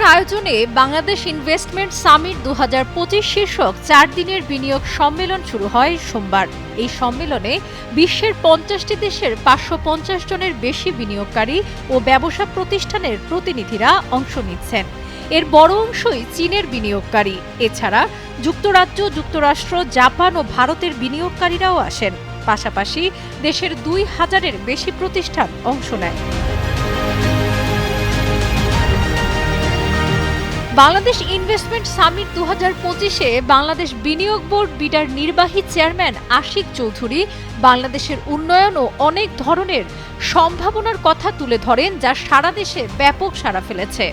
সরকারের আয়োজনে Bangladesh investment summit দু হাজার পঁচিশ শীর্ষক চার দিনের বিনিয়োগ সম্মেলন শুরু হয় সোমবার। এই সম্মেলনে বিশ্বের পঞ্চাশটি দেশের পাঁচশো পঞ্চাশ জনের বেশি বিনিয়োগকারী ও ব্যবসা প্রতিষ্ঠানের প্রতিনিধিরা অংশ নিচ্ছেন। এর বড় অংশই চীনের বিনিয়োগকারী। এছাড়া যুক্তরাজ্য, যুক্তরাষ্ট্র, জাপান ও ভারতের বিনিয়োগকারীরাও আসেন। পাশাপাশি দেশের দুই হাজারের বেশি প্রতিষ্ঠান অংশ নেয় বাংলাদেশ ইনভেস্টমেন্ট সামিট দু হাজার পঁচিশে বাংলাদেশ বিনিয়োগ বোর্ড বিডার নির্বাহী চেয়ারম্যান আশিক চৌধুরী বাংলাদেশের উন্নয়ন ও অনেক ধরনের সম্ভাবনার কথা তুলে ধরেন যা সারা দেশে ব্যাপক সাড়া ফেলেছে।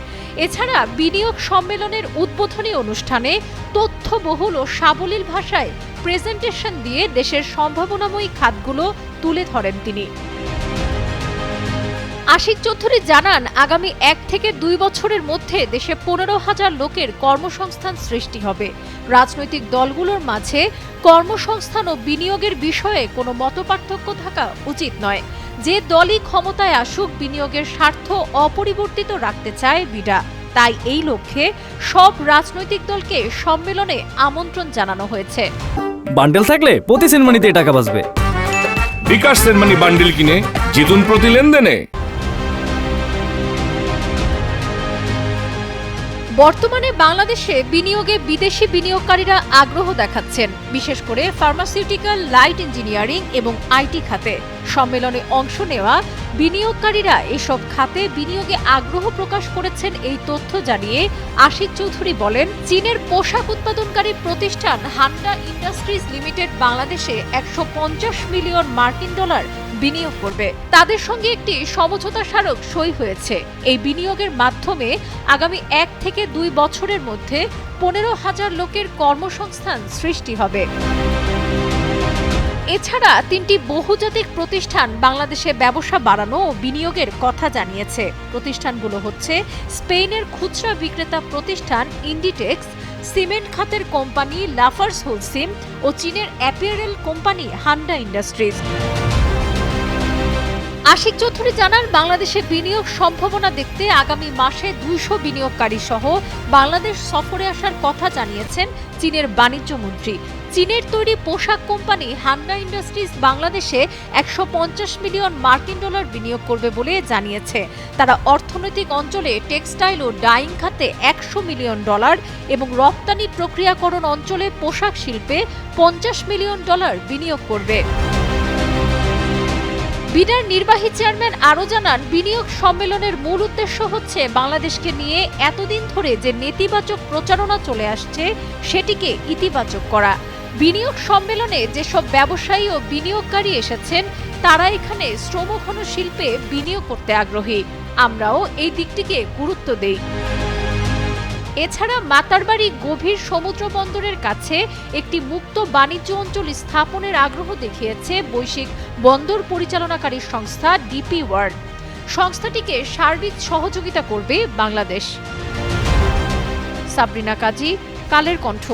এছাড়া বিনিয়োগ সম্মেলনের উদ্বোধনী অনুষ্ঠানে তথ্যবহুল ও সাবলীল ভাষায় প্রেজেন্টেশন দিয়ে দেশের সম্ভাবনাময়ী খাতগুলো তুলে ধরেন তিনি। আশিক চৌধুরী জানান আগামী এক থেকে দুই বছরের মধ্যে দেশে পনেরো হাজার লোকের কর্মসংস্থান সৃষ্টি হবে। রাজনৈতিক দলগুলোর মাঝে কর্মসংস্থান ও বিনিয়োগের বিষয়ে কোনো মতপার্থক্য থাকা উচিত নয়। যে দলই ক্ষমতায় আসুক বিনিয়োগের স্বার্থ অপরিবর্তিত রাখতে চায় বিডা। তাই এই লক্ষ্যে সব রাজনৈতিক দলকে সম্মেলনে আমন্ত্রণ জানানো হয়েছে। বান্ডেল থাকলে প্রতি সেনমানিতে টাকা বাঁচবে। বিকাশ সেনমানি বান্ডিল কিনে জিতুন প্রতি লেনদেনে। বর্তমানে বাংলাদেশে বিনিয়োগে বিদেশি বিনিয়োগকারীরা আগ্রহ দেখাচ্ছেন, বিশেষ করে ফার্মাসিউটিক্যাল লাইট ইঞ্জিনিয়ারিং এবং আইটি খাতে। সম্মেলনে অংশ নেওয়া বিনিয়োগকারীরা এসব খাতে বিনিয়োগে আগ্রহ প্রকাশ করেছেন এই তথ্য জানিয়ে আশিক চৌধুরী বলেন, চীনের পোশাক উৎপাদনকারী প্রতিষ্ঠান হান্ডা ইন্ডাস্ট্রিজ লিমিটেড বাংলাদেশে একশো পঞ্চাশ মিলিয়ন মার্কিন ডলার বিনিয়োগ করবে। তাদের সঙ্গে একটি সমঝোতা স্মারক সই হয়েছে। এই বিনিয়োগের মাধ্যমে আগামী এক থেকে দুই বছরের মধ্যে পনেরো হাজার লোকের কর্মসংস্থান সৃষ্টি হবে। এছাড়া তিনটি বহুজাতিক প্রতিষ্ঠান বাংলাদেশে ব্যবসা বাড়ানো ও বিনিয়োগের কথা জানিয়েছে। প্রতিষ্ঠানগুলো হচ্ছে স্পেনের খুচরা বিক্রেতা প্রতিষ্ঠান ইন্ডিটেক্স, সিমেন্ট খাতের কোম্পানি লাফার্স হোলসিম ও চীনের apparel company Handa industries. Ashik Chowdhury জানান বাংলাদেশে বিনিয়োগ সম্ভাবনা দেখতে আগামী মাসে দুইশো বিনিয়োগকারী সহ বাংলাদেশ সফরে আসার কথা জানিয়েছেন চীনের বাণিজ্য মন্ত্রী। চীনের তৈরি পোশাক কোম্পানি হান্ডা ইন্ডাস্ট্রিজ বাংলাদেশে একশো পঞ্চাশ মিলিয়ন মার্কিন ডলার বিনিয়োগ করবে বলে জানিয়েছে। তারা অর্থনৈতিক অঞ্চলে টেক্সটাইল ও ডাইং খাতে একশো মিলিয়ন ডলার এবং রপ্তানি প্রক্রিয়াকরণ অঞ্চলে পোশাক শিল্পে পঞ্চাশ মিলিয়ন ডলার বিনিয়োগ করবে। বিডার নির্বাহী চেয়ারম্যান আরও জানান, বিনিয়োগ সম্মেলনের মূল উদ্দেশ্য হচ্ছে বাংলাদেশকে নিয়ে এতদিন ধরে যে নেতিবাচক প্রচারণা চলে আসছে, সেটিকে ইতিবাচক করা। বিনিয়োগ সম্মেলনে যেসব ব্যবসায়ী ও বিনিয়োগকারী এসেছেন, তারা এখানে শ্রমঘন শিল্পে বিনিয়োগ করতে আগ্রহী। আমরাও এই দিকটিকে গুরুত্ব দেই। এছাড়া মাতারবাড়ি গভীর সমুদ্র বন্দরের কাছে একটি মুক্ত বাণিজ্য অঞ্চল স্থাপনের আগ্রহ দেখিয়েছে বৈশ্বিক বন্দর পরিচালনাকারী সংস্থা ডিপি ওয়ার্ল্ড। সংস্থাটিকে সার্বিক সহযোগিতা করবে বাংলাদেশ। সাবরিনা কাজী, কালের কণ্ঠ।